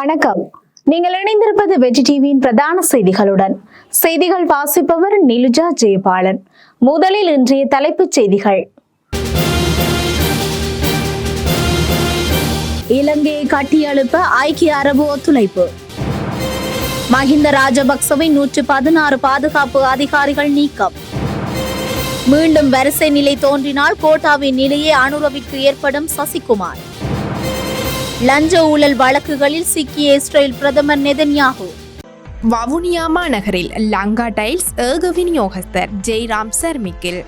வணக்கம். நீங்கள் இணைந்திருப்பது வெற்றி டிவியின் பிரதான செய்திகளுடன். செய்திகள் வாசிப்பவர் நிலுஜா ஜெயபாலன். முதலில் இன்றைய தலைப்புச் செய்திகள். இலங்கையை கட்டியெழுப்ப ஐக்கிய அரபு ஒத்துழைப்பு. மஹிந்த ராஜபக்சவின் நூற்று பதினாறு பாதுகாப்பு அதிகாரிகள் நீக்கம். மீண்டும் வரிசை நிலை தோன்றினால் கோட்டாவின் நிலையே அனுரவிற்கு ஏற்படும் சசிகுமார். லஞ்ச ஊழல் வழக்குகளில் சிக்கிய இஸ்ரேல் பிரதமர் நெதன்யாகு. வவுனியா மாநகரில் லங்கா டைல்ஸ் ஏக விநியோகஸ்தர் ஜெய்ராம் சர்மிக்கில்.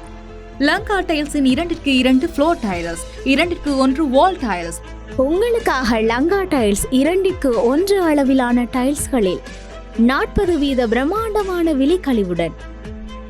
லங்கா டைல்ஸின் இரண்டிற்கு இரண்டு ஃப்ளோர் டைல்ஸ் இரண்டிற்கு ஒன்று வால் டைல்ஸ் உங்களுக்காக லங்கா டைல்ஸ் இரண்டிற்கு ஒன்று அளவிலான டைல்ஸ்களில் நாற்பது வீத பிரம்மாண்டமான விலைக்கழிவுடன்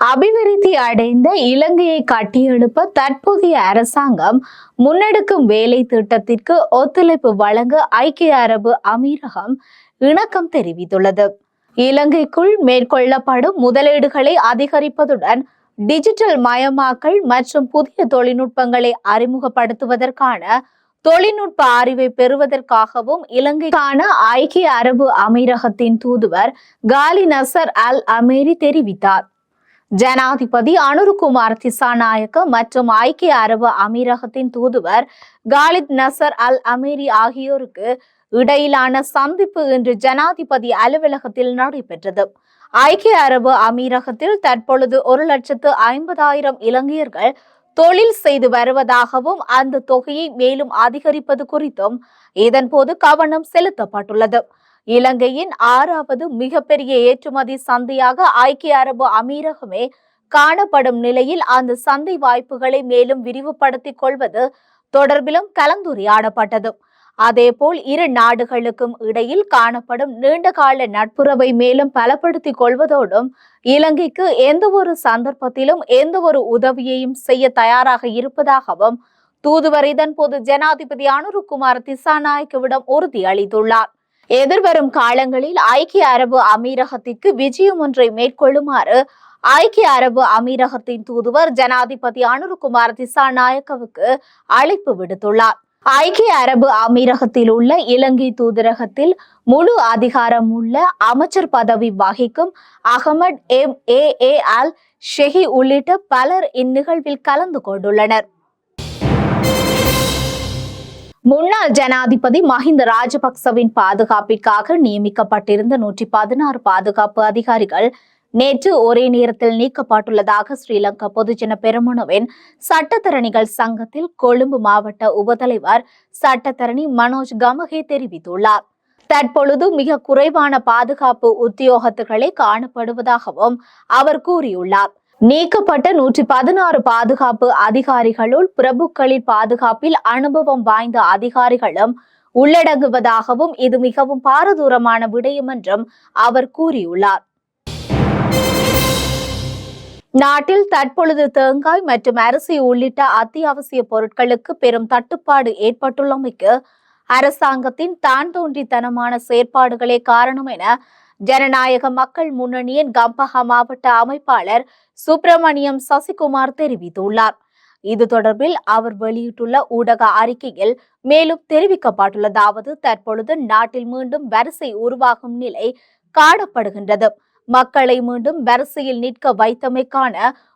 அபிவிருத்தி அடைந்த இலங்கையை கட்டியெழுப்ப தற்போதைய அரசாங்கம் முன்னெடுக்கும் வேலை திட்டத்திற்கு ஒத்துழைப்பு வழங்க ஐக்கிய அரபு அமீரகம் இணக்கம் தெரிவித்துள்ளது. இலங்கைக்குள் மேற்கொள்ளப்படும் முதலீடுகளை அதிகரிப்பதுடன் டிஜிட்டல் மயமாக்கல் மற்றும் புதிய தொழில்நுட்பங்களை அறிமுகப்படுத்துவதற்கான தொழில்நுட்ப அறிவை பெறுவதற்காகவும் இலங்கைக்கான ஐக்கிய அரபு அமீரகத்தின் தூதுவர் காலி நசர் அல் அமேரி தெரிவித்தார். ஜனாதிபதி அனுருகுமார் திசாநாயக்க மற்றும் ஐக்கிய அரபு அமீரகத்தின் தூதுவர் காலித் நசர் அல் அமீரி ஆகியோருக்கு இடையிலான சந்திப்பு இன்று ஜனாதிபதி அலுவலகத்தில் நடைபெற்றது. ஐக்கிய அரபு அமீரகத்தில் தற்பொழுது ஒரு லட்சத்து ஐம்பதாயிரம் இலங்கையர்கள் தொழில் செய்து வருவதாகவும் அந்த தொகையை மேலும் அதிகரிப்பது குறித்தும் இதன்போது கவனம் செலுத்தப்பட்டுள்ளது. இலங்கையின் ஆறாவது மிகப்பெரிய ஏற்றுமதி சந்தையாக ஐக்கிய அரபு அமீரகமே காணப்படும் நிலையில் அந்த சந்தை வாய்ப்புகளை மேலும் விரிவுபடுத்திக் கொள்வது தொடர்பிலும் கலந்துரையாடப்பட்டது. அதேபோல் இரு நாடுகளுக்கும் இடையில் காணப்படும் நீண்டகால நட்புறவை மேலும் பலப்படுத்திக் கொள்வதோடும் இலங்கைக்கு எந்த ஒரு சந்தர்ப்பத்திலும் எந்த ஒரு உதவியையும் செய்ய தயாராக இருப்பதாகவும் தூதுவர் இதன்போது ஜனாதிபதி அனுருகுமார் திசாநாயக்கவிடம் உறுதியளித்துள்ளார். எதிர்வரும் காலங்களில் ஐக்கிய அரபு அமீரகத்திற்கு விஜயம் ஒன்றை மேற்கொள்ளுமாறு ஐக்கிய அரபு அமீரகத்தின் தூதுவர் ஜனாதிபதி அனுருகுமார் திசாநாயக்கவுக்கு அழைப்பு விடுத்துள்ளார். ஐக்கிய அரபு அமீரகத்தில் உள்ள இலங்கை தூதரகத்தில் முழு அதிகாரம் உள்ள அமைச்சர் பதவி வகிக்கும் அகமட் எம் ஏ ஏ அல் ஷெஹி உள்ளிட்ட பலர் இந்நிகழ்வில் கலந்து கொண்டுள்ளனர். முன்னாள் ஜனாதிபதி மஹிந்த ராஜபக்சவின் பாதுகாப்பிற்காக நியமிக்கப்பட்டிருந்த நூற்றி பதினாறு பாதுகாப்பு அதிகாரிகள் நேற்று ஒரே நேரத்தில் நீக்கப்பட்டுள்ளதாக ஸ்ரீலங்கா பொதுஜன பெருமனுவின் சட்டத்தரணிகள் சங்கத்தில் கொழும்பு மாவட்ட உபதலைவர் சட்டத்தரணி மனோஜ் கமகே தெரிவித்துள்ளார். தற்பொழுது மிக குறைவான பாதுகாப்பு உத்தியோகத்துகளே காணப்படுவதாகவும் அவர் கூறியுள்ளார். நீக்கப்பட்ட நூற்றி பதினாறு பாதுகாப்பு அதிகாரிகளுள் பிரபுக்களின் பாதுகாப்பில் அனுபவம் வாய்ந்த அதிகாரிகளும் உள்ளடங்குவதாகவும் இது மிகவும் பாரதூரமான விடயம் என்றும் அவர் கூறியுள்ளார். நாட்டில் தற்பொழுது தேங்காய் மற்றும் அரிசி உள்ளிட்ட அத்தியாவசிய பொருட்களுக்கு பெரும் தட்டுப்பாடு ஏற்பட்டுள்ளமைக்கு அரசாங்கத்தின் தான் தோன்றித்தனமான செயற்பாடுகளே காரணம் என ஜனநாயக மக்கள் முன்னணியின் கம்பஹா மாவட்ட அமைப்பாளர் சுப்பிரமணியம் சசிகுமார் தெரிவித்துள்ளார். இது தொடர்பில் அவர் வெளியிட்டுள்ள ஊடக அறிக்கையில் மேலும் தெரிவிக்கப்பட்டுள்ளதாவது தற்பொழுது நாட்டில் மீண்டும் வரிசை உருவாகும் நிலை காணப்படுகின்றது. மக்களை மீண்டும் வரிசையில் நிற்க வைத்தமைக்கான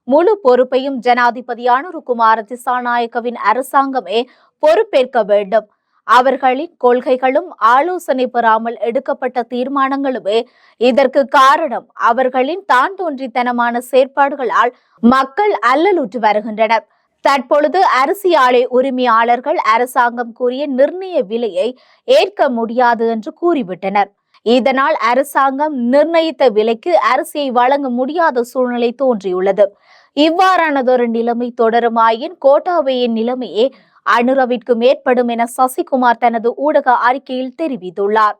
முழு பொறுப்பையும் ஜனாதிபதியான அனுருகுமார திசாநாயக்கவின் அரசாங்கமே பொறுப்பேற்க வேண்டும். அவர்களின் கொள்கைகளும் ஆலோசனை பெறாமல் எடுக்கப்பட்ட தீர்மானங்களுமே இதற்கு காரணம் அவர்களின் தான் தோன்றித்தனமான செயற்பாடுகளால் மக்கள் அல்லலுற்று வருகின்றனர். தற்பொழுது அரிசி ஆலை உரிமையாளர்கள் அரசாங்கம் கூறிய நிர்ணய விலையை ஏற்க முடியாது என்று கூறிவிட்டனர். இதனால் அரசாங்கம் நிர்ணயித்த விலைக்கு அரிசியை வழங்க முடியாத சூழ்நிலை தோன்றியுள்ளது. இவ்வாறானதொரு நிலைமை தொடருமாயின் கோட்டாவையின் நிலைமையே அனுரவிற்கும் மேற்படும் என சசிகுமார் தனது ஊடக அறிக்கையில் தெரிவித்துள்ளார்.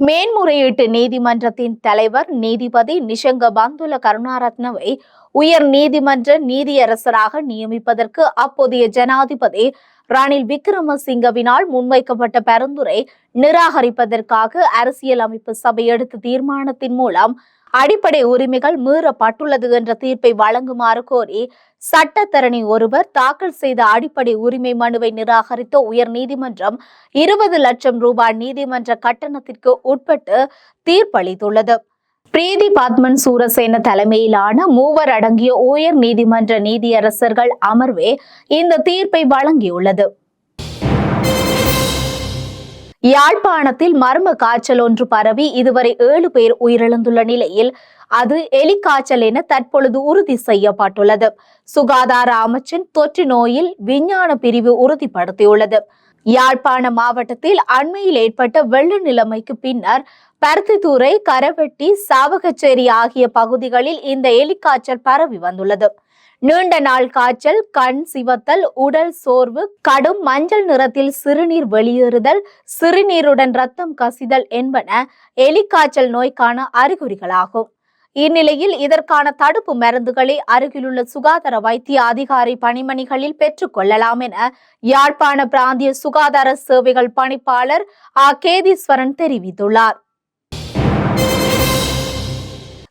மேன்முறையீட்டு நீதிமன்றத்தின் தலைவர் நீதிபதி நிஷங்க பந்துல கருணாரத்னவை உயர் நீதிமன்ற நீதியரசராக நியமிப்பதற்கு அப்போதைய ஜனாதிபதி ரணில் விக்ரமசிங்கவினால் முன்வைக்கப்பட்ட பரிந்துரை நிராகரிப்பதற்காக அரசியலமைப்பு சபை எடுத்த தீர்மானத்தின் மூலம் அடிப்படை உரிமைகள் மீறப்பட்டுள்ளது என்ற தீர்ப்பை வழங்குமாறு கோரி சட்டத்தரணி ஒருவர் தாக்கல் செய்த அடிப்படை உரிமை மனுவை நிராகரித்த உயர் நீதிமன்றம் இருபது லட்சம் ரூபாய் நீதிமன்ற கட்டணத்திற்கு உட்பட்டு தீர்ப்பளித்துள்ளது. பிரீதி பத்மன் சூரசேன தலைமையிலான மூவர் அடங்கிய உயர் நீதிமன்ற நீதியரசர்கள் அமர்வே இந்த தீர்ப்பை வழங்கியுள்ளது. யாழ்ப்பாணத்தில் மர்ம காய்ச்சல் ஒன்று பரவி இதுவரை ஏழு பேர் உயிரிழந்துள்ள நிலையில் அது எலிக்காய்ச்சல் என தற்பொழுது உறுதி செய்யப்பட்டுள்ளது. சுகாதார அமைச்சின் தொற்று நோயில் விஞ்ஞான பிரிவு உறுதிப்படுத்தியுள்ளது. யாழ்ப்பாண மாவட்டத்தில் அண்மையில் ஏற்பட்ட வெள்ள நிலைமைக்கு பின்னர் பருத்தித்துறை கரவெட்டி சாவகச்சேரி ஆகிய பகுதிகளில் இந்த எலிக்காய்ச்சல் பரவி வந்துள்ளது. நீண்ட நாள் காய்ச்சல் கண் சிவத்தல் உடல் சோர்வு கடும் மஞ்சள் நிறத்தில் சிறுநீர் வெளியேறுதல் சிறுநீருடன் ரத்தம் கசிதல் என்பன எலிக்காய்ச்சல் நோய்க்கான அறிகுறிகளாகும். இந்நிலையில் இதற்கான தடுப்பு மருந்துகளை அருகிலுள்ள சுகாதார வைத்திய அதிகாரி பணிமணிகளில் பெற்றுக்கொள்ளலாம் என யாழ்ப்பாண பிராந்திய சுகாதார சேவைகள் பணிப்பாளர் ஆ. கேதீஸ்வரன் தெரிவித்துள்ளார்.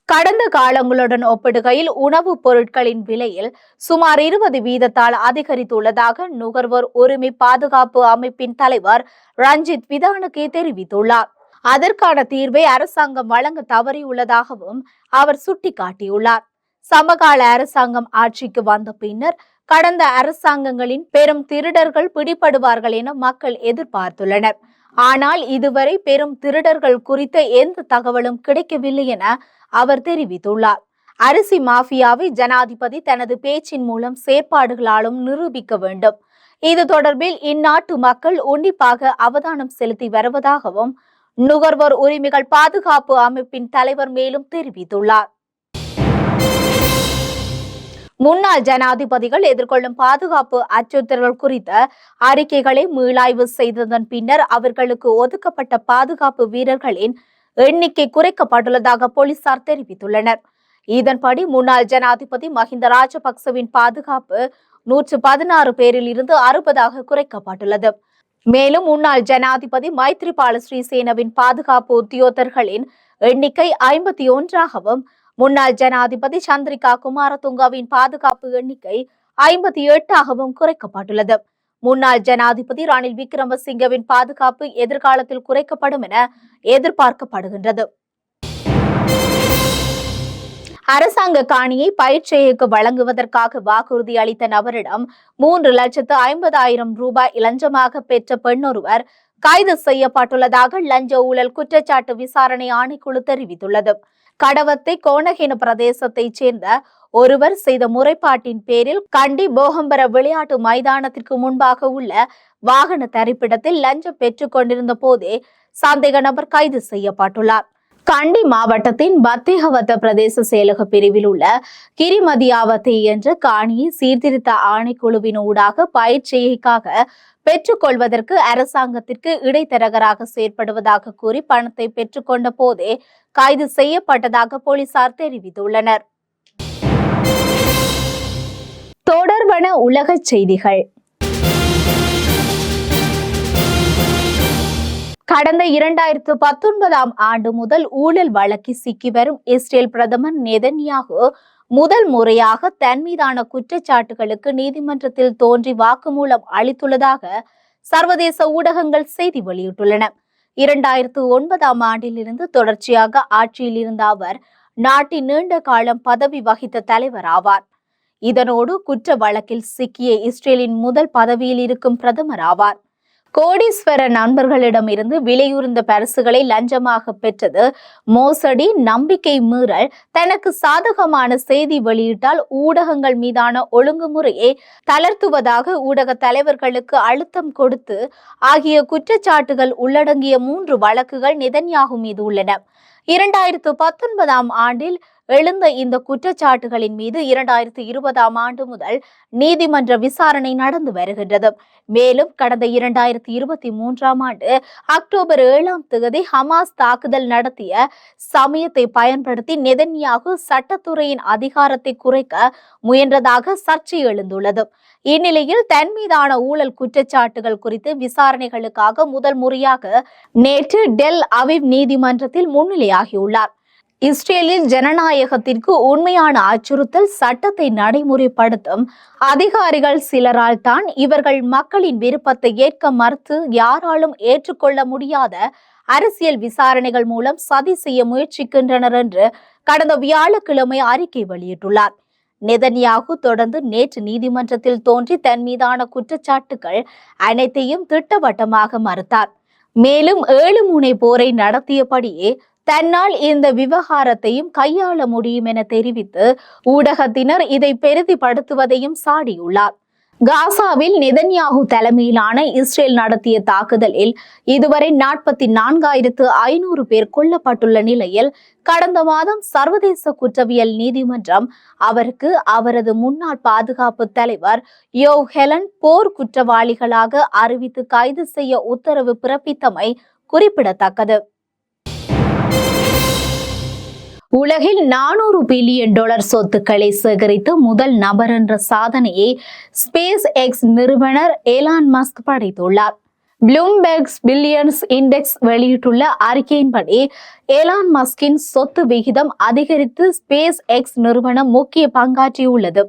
கடந்த காலங்களுடன் ஒப்பிடுகையில் உணவுப் பொருட்களின் விலையில் சுமார் இருபது வீதத்தால் அதிகரித்துள்ளதாக நுகர்வோர் உரிமை பாதுகாப்பு அமைப்பின் தலைவர் ரஞ்சித் விதானகே தெரிவித்துள்ளார். அதற்கான தீர்வை அரசாங்கம் வழங்க தவறியுள்ளதாகவும் அவர் சுட்டிக்காட்டியுள்ளார். சமகால அரசாங்கம் ஆட்சிக்கு வந்த பின்னர் கடந்த அரசாங்கங்களின் பெரும் திருடர்கள் பிடிபடுவார்கள் என மக்கள் எதிர்பார்த்துள்ளனர். ஆனால் இதுவரை பெரும் திருடர்கள் குறித்த எந்த தகவலும் கிடைக்கவில்லை என அவர் தெரிவித்துள்ளார். அரிசி மாஃபியாவை ஜனாதிபதி தனது பேச்சின் மூலம் செயற்பாடுகளாலும் நிரூபிக்க வேண்டும். இது தொடர்பில் இந்நாட்டு மக்கள் உன்னிப்பாக அவதானம் செலுத்தி வருவதாகவும் நுகர்வோர் உரிமைகள் பாதுகாப்பு அமைப்பின் தலைவர் மேலும் தெரிவித்துள்ளார். முன்னாள் ஜனாதிபதிகள் எதிர்கொள்ளும் பாதுகாப்பு அச்சுறுத்தல்கள் குறித்த அறிக்கைகளை மீளாய்வு செய்ததன் பின்னர் அவர்களுக்கு ஒதுக்கப்பட்ட பாதுகாப்பு வீரர்களின் எண்ணிக்கை குறைக்கப்பட்டுள்ளதாக போலீசார் தெரிவித்துள்ளனர். இதன்படி முன்னாள் ஜனாதிபதி மஹிந்த ராஜபக்சவின் பாதுகாப்பு நூற்று பதினாறு பேரில் இருந்து அறுபதாக குறைக்கப்பட்டுள்ளது. மேலும் முன்னாள் ஜனாதிபதி மைத்ரிபால ஸ்ரீசேனவின் பாதுகாப்பு உத்தியோகர்களின் எண்ணிக்கை ஐம்பத்தி ஒன்றாகவும் முன்னாள் ஜனாதிபதி சந்திரிகா குமாரதுங்கவின் பாதுகாப்பு எண்ணிக்கை ஐம்பத்தி எட்டாகவும் குறைக்கப்பட்டுள்ளது. முன்னாள் ஜனாதிபதி ரணில் விக்ரமசிங்கவின் பாதுகாப்பு எதிர்காலத்தில் குறைக்கப்படும் என எதிர்பார்க்கப்படுகின்றது. அரசாங்க காணியை பயிற்சியைக்கு வழங்குவதற்காக வாக்குறுதி அளித்த நபரிடம் மூன்று லட்சத்து ஐம்பதாயிரம் ரூபாய் இலஞ்சமாக பெற்ற பெண்ணொருவர் கைது செய்யப்பட்டுள்ளதாக லஞ்ச ஊழல் குற்றச்சாட்டு விசாரணை ஆணைக்குழு தெரிவித்துள்ளது. கடவத்தை கோணகின பிரதேசத்தைச் சேர்ந்த ஒருவர் செய்த முறைப்பாட்டின் பேரில் கண்டி போகம்பர விளையாட்டு மைதானத்திற்கு முன்பாக உள்ள வாகன தரிப்பிடத்தில் லஞ்சம் பெற்றுக் கொண்டிருந்த போதே சந்தேக நபர் கைது செய்யப்பட்டுள்ளார். கண்டி மாவட்டத்தின் பத்திகவத்த பிரதேச செயலக பிரிவில் உள்ள கிரிமதியாவத்தை என்ற காணியை சீர்திருத்த ஆணைக்குழுவின் ஊடாக பயிற்சியைக்காக பெற்றுக்கொள்வதற்கு அரசாங்கத்திற்கு இடைத்தரகராக செயற்படுவதாக கூறி பணத்தை பெற்றுக்கொண்ட போதே கைது செய்யப்பட்டதாக போலீசார் தெரிவித்துள்ளனர். தொடர்பான உலகச் செய்திகள். கடந்த இரண்டாயிரத்து பத்தொன்பதாம் ஆண்டு முதல் ஊழல் வழக்கில் சிக்கி வரும் இஸ்ரேல் பிரதமர் நெதன்யாகு. முதல் முறையாக தன் மீதான குற்றச்சாட்டுகளுக்கு நீதிமன்றத்தில் தோன்றி வாக்குமூலம் அளித்துள்ளதாக சர்வதேச ஊடகங்கள் செய்தி வெளியிட்டுள்ளன. இரண்டாயிரத்து ஒன்பதாம் ஆண்டிலிருந்து தொடர்ச்சியாக ஆட்சியில் இருந்த அவர் நாட்டின் நீண்ட காலம் பதவி வகித்த தலைவர் ஆவார். இதனோடு குற்ற வழக்கில் சிக்கிய இஸ்ரேலின் முதல் பதவியில் இருக்கும் பிரதமர் ஆவார். கோடீஸ்வர நண்பர்களிடம் இருந்து விலையுறந்த பரிசுகளை லஞ்சமாக பெற்றது. மோசடி நம்பிக்கை மீறல் தனக்கு சாதகமான செய்தி வெளியிட்டால் ஊடகங்கள் மீதான ஒழுங்குமுறையை தளர்த்துவதாக ஊடக தலைவர்களுக்கு அழுத்தம் கொடுத்து ஆகிய குற்றச்சாட்டுகள் உள்ளடங்கிய மூன்று வழக்குகள் நிதன்யாகு மீது உள்ளன. இரண்டாயிரத்து பத்தொன்பதாம் ஆண்டில் எழுந்த இந்த குற்றச்சாட்டுகளின் மீது இரண்டாயிரத்தி இருபதாம் ஆண்டு முதல் நீதிமன்ற விசாரணை நடந்து வருகின்றது. மேலும் கடந்த இரண்டாயிரத்தி இருபத்தி மூன்றாம் ஆண்டு அக்டோபர் ஏழாம் தேதி ஹமாஸ் தாக்குதல் நடத்திய சமயத்தை பயன்படுத்தி நெதன்யாகு சட்டத்துறையின் அதிகாரத்தை குறைக்க முயன்றதாக சர்ச்சை எழுந்துள்ளது. இந்நிலையில் தன் மீதான ஊழல் குற்றச்சாட்டுகள் குறித்து விசாரணைகளுக்காக முதல் முறையாக நேற்று டெல் அவிவ் நீதிமன்றத்தில் முன்னிலையாகியுள்ளார். இஸ்ரேலில் ஜனநாயகத்திற்கு உண்மையான அச்சுறுத்தல் சட்டத்தை நடைமுறைப்படுத்தும் அதிகாரிகள் சிலரால் தான் இவர்கள் மக்களின் விருப்பத்தை ஏற்க மறுத்து யாராலும் ஏற்றுக்கொள்ள முடியாத அரசியல் விசாரணைகள் மூலம் சதி செய்ய முயற்சிக்கின்றனர் என்று கடந்த வியாழக்கிழமை அறிக்கை வெளியிட்டுள்ளார். நெதன்யாகு தொடர்ந்து நேற்று நீதிமன்றத்தில் தோன்றி தன் மீதான குற்றச்சாட்டுகள் அனைத்தையும் திட்டவட்டமாக மறுத்தார். மேலும் ஏழு முனை போரை நடத்தியபடியே தன்னால் இந்த விவகாரத்தையும் கையாள முடியும் என தெரிவித்து ஊடகத்தினர் இதை பெருதிப்படுத்துவதையும் சாடியுள்ளார். காசாவில் நெதன்யாகு தலைமையிலான இஸ்ரேல் நடத்திய தாக்குதலில் இதுவரை நாற்பத்தி நான்காயிரத்து ஐநூறு பேர் கொல்லப்பட்டுள்ள நிலையில் கடந்த மாதம் சர்வதேச குற்றவியல் நீதிமன்றம் அவருக்கு அவரது முன்னாள் பாதுகாப்பு தலைவர் யோ ஹெலன் போர் குற்றவாளிகளாக அறிவித்து கைது செய்ய உத்தரவு பிறப்பித்தமை குறிப்பிடத்தக்கது. உலகில் நானூறு பில்லியன் டாலர் சொத்துக்களை சேகரித்து முதல் நபர் என்ற சாதனையை ஸ்பேஸ் எக்ஸ் நிறுவனர் ஏலான் மஸ்க் படைத்துள்ளார். ப்ளூம்பெர்க்ஸ் பில்லியன்ஸ் இண்டெக்ஸ் வெளியிட்டுள்ள அறிக்கையின்படி ஏலான் மஸ்கின் சொத்து விகிதம் அதிகரித்து ஸ்பேஸ் எக்ஸ் நிறுவனம் முக்கிய பங்காற்றியுள்ளது.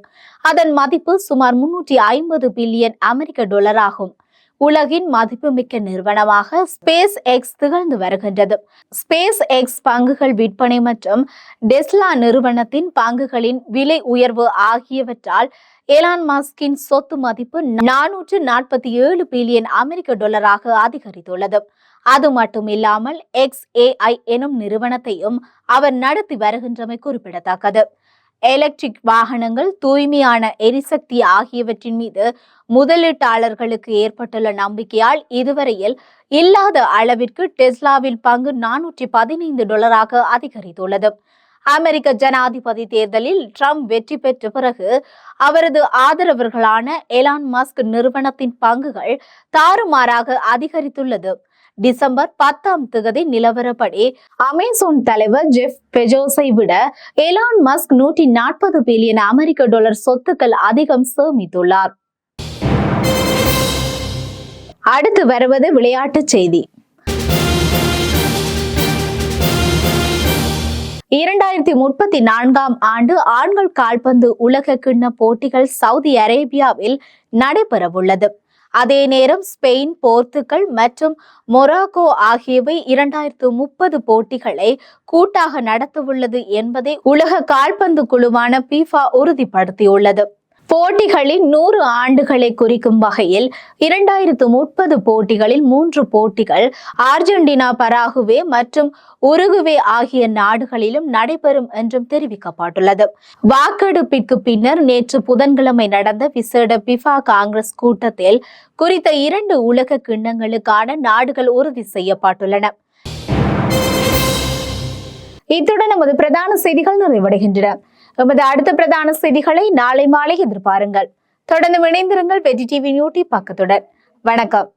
அதன் மதிப்பு சுமார் முன்னூற்றி ஐம்பது பில்லியன் அமெரிக்க டாலர் ஆகும் உலகின் மதிப்புமிக்க நிறுவனமாக ஸ்பேஸ் எக்ஸ் திகழ்ந்து வருகின்றது. ஸ்பேஸ் எக்ஸ் பங்குகள் விற்பனை மற்றும் டெஸ்லா நிறுவனத்தின் பங்குகளின் விலை உயர்வு ஆகியவற்றால் எலான் மாஸ்கின் சொத்து மதிப்பு நானூற்று நாற்பத்தி ஏழு பில்லியன் அமெரிக்க டாலராக அதிகரித்துள்ளது. அது மட்டுமில்லாமல் எக்ஸ் ஏஐ எனும் நிறுவனத்தையும் அவர் நடத்தி வருகின்றமை குறிப்பிடத்தக்கது. எலக்ட்ரிக் வாகனங்கள் தூய்மையான எரிசக்தி ஆகியவற்றின் மீது முதலீட்டாளர்களுக்கு ஏற்பட்டுள்ள நம்பிக்கையால் இதுவரையில் இல்லாத அளவிற்கு டெஸ்லாவில் பங்கு நானூற்றி பதினைந்து டாலராக அதிகரித்துள்ளது. அமெரிக்க ஜனாதிபதி தேர்தலில் ட்ரம்ப் வெற்றி பெற்ற பிறகு அவரது ஆதரவர்களான எலான் மஸ்க் நிறுவனத்தின் பங்குகள் தாறுமாறாக அதிகரித்துள்ளது. டிசம்பர் பத்தாம் தேதி நிலவரப்படி அமேசான் தலைவர் ஜெஃப் பெஜோஸை விட எலான் மஸ்க் நூற்றி நாற்பது பில்லியன் அமெரிக்க டாலர் சொத்துக்கள் அதிகம் சேமித்துள்ளார். அடுத்து வருவது விளையாட்டுச் செய்தி. இரண்டாயிரத்தி முப்பத்தி நான்காம் ஆண்டு ஆண்கள் கால்பந்து உலக கிண்ண போட்டிகள் சவுதி அரேபியாவில் நடைபெறவுள்ளது. அதே நேரம் ஸ்பெயின் போர்த்துகல் மற்றும் மொராக்கோ ஆகியவை இரண்டாயிரத்து முப்பது போட்டிகளை கூட்டாக நடத்தவுள்ளது என்பதை உலக கால்பந்து குழுவான பீஃபா உறுதிப்படுத்தியுள்ளது. போட்டிகளின் நூறு ஆண்டுகளை குறிக்கும் வகையில் இரண்டாயிரத்து முப்பது போட்டிகளில் மூன்று போட்டிகள் அர்ஜென்டினா பராகுவே மற்றும் உருகுவே ஆகிய நாடுகளிலும் நடைபெறும் என்றும் தெரிவிக்கப்பட்டுள்ளது. வாக்கெடுப்பிற்கு பின்னர் நேற்று புதன்கிழமை நடந்த விசேட பிஃபா காங்கிரஸ் கூட்டத்தில் குறித்த இரண்டு உலக கிண்ணங்களுக்கான நாடுகள் உறுதி செய்யப்பட்டுள்ளன. இத்துடன் நமது பிரதான செய்திகள் நிறைவடைகின்றன. எமது அடுத்த பிரதான செய்திகளை நாளை மாலை எதிர்பாருங்கள். தொடர்ந்து இணைந்திருங்கள் வெஜி டிவி யூடியூப் பக்கத்துடன். வணக்கம்.